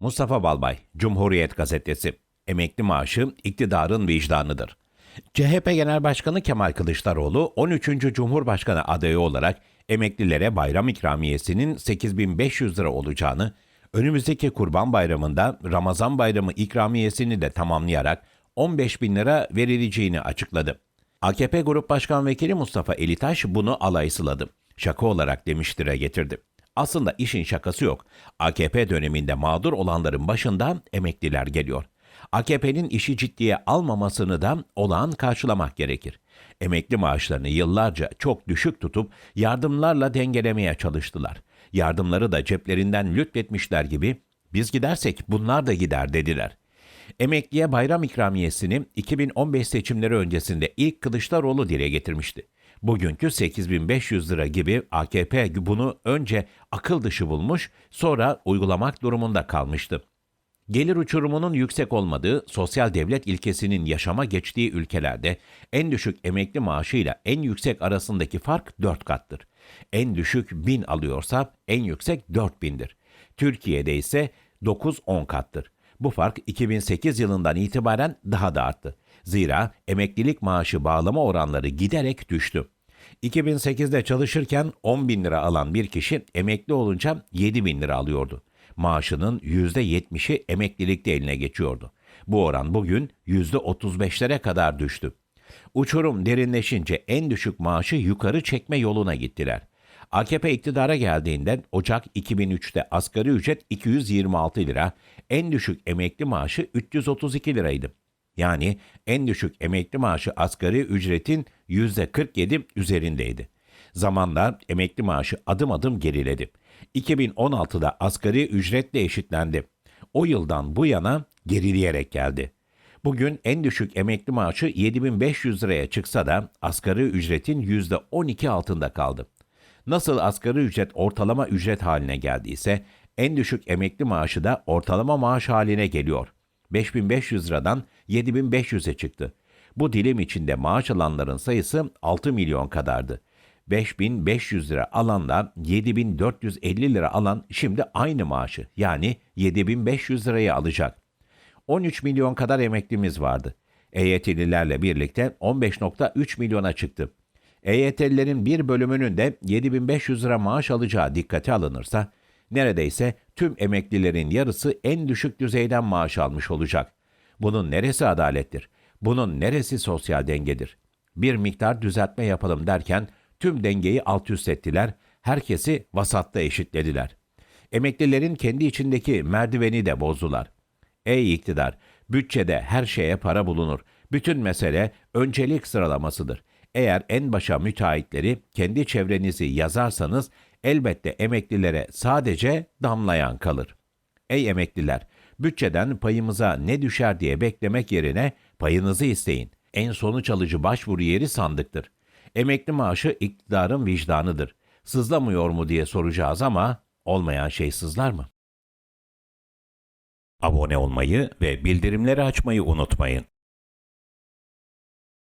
Mustafa Balbay, Cumhuriyet Gazetesi. Emekli maaşı iktidarın vicdanıdır. CHP Genel Başkanı Kemal Kılıçdaroğlu 13. Cumhurbaşkanı adayı olarak emeklilere bayram ikramiyesinin 8500 lira olacağını, önümüzdeki Kurban Bayramı'nda Ramazan Bayramı ikramiyesini de tamamlayarak 15 bin lira verileceğini açıkladı. AKP Grup Başkan Vekili Mustafa Elitaş bunu alaysıladı. Şaka olarak demiştire getirdi. Aslında işin şakası yok. AKP döneminde mağdur olanların başında emekliler geliyor. AKP'nin işi ciddiye almamasını da olağan karşılamak gerekir. Emekli maaşlarını yıllarca çok düşük tutup yardımlarla dengelemeye çalıştılar. Yardımları da ceplerinden lütfetmişler gibi biz gidersek bunlar da gider dediler. Emekliye bayram ikramiyesini 2015 seçimleri öncesinde ilk Kılıçdaroğlu dile getirmişti. Bugünkü 8500 lira gibi AKP bunu önce akıl dışı bulmuş, sonra uygulamak durumunda kalmıştı. Gelir uçurumunun yüksek olmadığı, sosyal devlet ilkesinin yaşama geçtiği ülkelerde en düşük emekli maaşıyla en yüksek arasındaki fark 4 kattır. En düşük 1000 alıyorsa en yüksek 4000'dir. Türkiye'de ise 9-10 kattır. Bu fark 2008 yılından itibaren daha da arttı. Zira emeklilik maaşı bağlama oranları giderek düştü. 2008'de çalışırken 10 bin lira alan bir kişi emekli olunca 7 bin lira alıyordu. Maaşının %70'i emeklilikte eline geçiyordu. Bu oran bugün %35'lere kadar düştü. Uçurum derinleşince en düşük maaşı yukarı çekme yoluna gittiler. AKP iktidara geldiğinde Ocak 2003'te asgari ücret 226 lira, en düşük emekli maaşı 332 liraydı. Yani en düşük emekli maaşı asgari ücretin %47 üzerindeydi. Zamanla emekli maaşı adım adım geriledi. 2016'da asgari ücretle eşitlendi. O yıldan bu yana gerileyerek geldi. Bugün en düşük emekli maaşı 7500 liraya çıksa da asgari ücretin %12 altında kaldı. Nasıl asgari ücret ortalama ücret haline geldiyse en düşük emekli maaşı da ortalama maaş haline geliyor. 5500 liradan 7500'e çıktı. Bu dilim içinde maaş alanların sayısı 6 milyon kadardı. 5500 lira alanla 7450 lira alan şimdi aynı maaşı yani 7500 lirayı alacak. 13 milyon kadar emeklimiz vardı. EYT'lilerle birlikte 15.3 milyona çıktı. EYT'lilerin bir bölümünün de 7500 lira maaş alacağı dikkate alınırsa, neredeyse tüm emeklilerin yarısı en düşük düzeyden maaş almış olacak. Bunun neresi adalettir? Bunun neresi sosyal dengedir? Bir miktar düzeltme yapalım derken tüm dengeyi alt üst ettiler, herkesi vasatta eşitlediler. Emeklilerin kendi içindeki merdiveni de bozdular. Ey iktidar, bütçede her şeye para bulunur. Bütün mesele öncelik sıralamasıdır. Eğer en başa müteahhitleri kendi çevrenizi yazarsanız elbette emeklilere sadece damlayan kalır. Ey emekliler, bütçeden payımıza ne düşer diye beklemek yerine payınızı isteyin. En sonuç alıcı başvuru yeri sandıktır. Emekli maaşı iktidarın vicdanıdır. Sızlamıyor mu diye soracağız ama olmayan şey sızlar mı? Abone olmayı ve bildirimleri açmayı unutmayın.